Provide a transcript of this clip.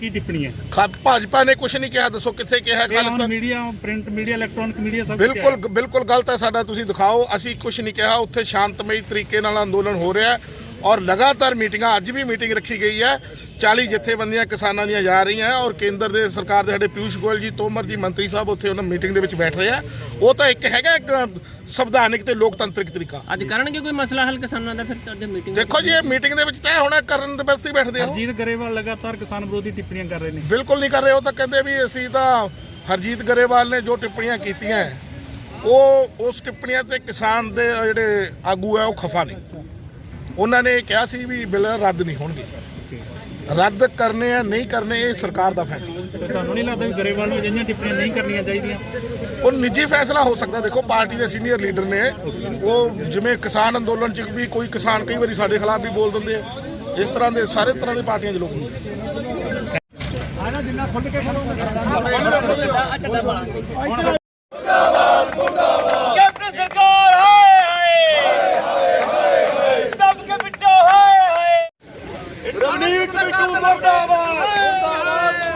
ਕੀ ਟਿੱਪਣੀ ਹੈ? ਖਾ- ਭਾਜਪਾ ਨੇ ਕੁਝ ਨਹੀਂ ਕਿਹਾ ਦੱਸੋ ਕਿੱਥੇ ਕਿਹਾ ਇਹ ਹੁਣ Khalistan media print media electronic media ਸਭ ਬਿਲਕੁਲ ਬਿਲਕੁਲ ਗਲਤ ਹੈ ਸਾਡਾ ਤੁਸੀਂ ਦਿਖਾਓ ਅਸੀਂ ਕੁਝ ਨਹੀਂ ਕਿਹਾ ਉੱਥੇ ਸ਼ਾਂਤਮਈ ਤਰੀਕੇ ਨਾਲ ਅੰਦੋਲਨ ਹੋ ਰਿਹਾ ਹੈ। ਔਰ ਲਗਾਤਾਰ ਮੀਟਿੰਗਾਂ ਅੱਜ ਵੀ ਮੀਟਿੰਗ ਰੱਖੀ ਗਈ ਹੈ। 40 ਜਥੇਬੰਦੀਆਂ ਕਿਸਾਨਾਂ ਦੀਆਂ ਜਾ ਰਹੀਆਂ ਔਰ ਕੇਂਦਰ ਦੇ ਸਰਕਾਰ ਦੇ ਸਾਡੇ ਪਿਊਸ਼ ਗੋਇਲ ਜੀ ਤੋਮਰ ਜੀ ਮੰਤਰੀ ਸਾਹਿਬ ਉੱਥੇ ਉਹਨਾਂ ਮੀਟਿੰਗ ਦੇ ਵਿੱਚ ਬੈਠ ਰਹੇ ਆ। ਉਹ ਤਾਂ ਇੱਕ ਹੈਗਾ ਇੱਕ ਸੰਵਿਧਾਨਿਕ ਤੇ ਲੋਕਤੰਤਰਿਕ ਤਰੀਕਾ। ਅੱਜ ਕਰਨਗੇ ਕੋਈ ਮਸਲਾ ਹੱਲ ਕਿਸਾਨਾਂ ਦਾ ਫਿਰ ਤੁਹਾਡੇ ਮੀਟਿੰਗ ਦੇਖੋ ਜੀ ਇਹ ਮੀਟਿੰਗ ਦੇ ਵਿੱਚ ਤੈਅ ਹੋਣਾ ਕਰਨ ਦੇ ਵਾਸਤੇ ਹੀ ਬੈਠਦੇ ਹੋ ਹਰਜੀਤ ਗਰੇਵਾਲ ਲਗਾਤਾਰ ਕਿਸਾਨ ਵਿਰੋਧੀ ਟਿੱਪਣੀਆਂ ਕਰ ਰਹੇ ਨੇ। ਬਿਲਕੁਲ ਨਹੀਂ ਕਰ ਰਹੇ ਉਹ ਤਾਂ ਕਹਿੰਦੇ ਵੀ ਅਸੀਂ ਤਾਂ ਹਰਜੀਤ ਗਰੇਵਾਲ ਨੇ ਜੋ ਟਿੱਪਣੀਆਂ ਕੀਤੀਆਂ ਉਹ ਉਸ ਟਿੱਪਣੀਆਂ ਤੇ ਕਿਸਾਨ ਦੇ ਜਿਹੜੇ ਆਗੂ ਹੈ ਉਹ ਖਫਾ ਨੇ। ਉਹਨਾਂ ਨੇ ਕਿਹਾ ਸੀ ਵੀ ਬਿੱਲ ਰੱਦ ਨਹੀਂ ਹੋਣਗੇ। ਰੱਦ ਕਰਨੇ ਆ ਨਹੀਂ ਕਰਨੇ ਇਹ ਸਰਕਾਰ ਦਾ ਫੈਸਲਾ। ਤੇ ਤੁਹਾਨੂੰ ਨਹੀਂ ਲੱਗਦਾ ਵੀ ਗਰੇਵਾਲ ਨੂੰ ਅਜਿਹੀਆਂ ਟਿੱਪਣੀਆਂ ਨਹੀਂ ਕਰਨੀਆਂ ਚਾਹੀਦੀਆਂ? ਉਹ ਨਿੱਜੀ ਫੈਸਲਾ ਹੋ ਸਕਦਾ ਦੇਖੋ ਪਾਰਟੀ ਦੇ ਸੀਨੀਅਰ ਲੀਡਰ ਨੇ। ਉਹ ਜਿਵੇਂ ਕਿਸਾਨ ਅੰਦੋਲਨ ਚ ਵੀ ਕੋਈ ਕਿਸਾਨ ਕਈ ਵਾਰੀ ਸਾਡੇ ਖਿਲਾਫ ਵੀ ਬੋਲ ਦਿੰਦੇ ਆ। ਇਸ ਤਰ੍ਹਾਂ ਦੇ ਸਾਰੇ ਤਰ੍ਹਾਂ ਦੇ ਪਾਰਟੀਆਂ ਦੇ ਲੋਕ ਹੁੰਦੇ ਆ। ਬਿੱਟੂ ਮਰਦਾਬਾਦ ਮਰਦਾਬਾਦ।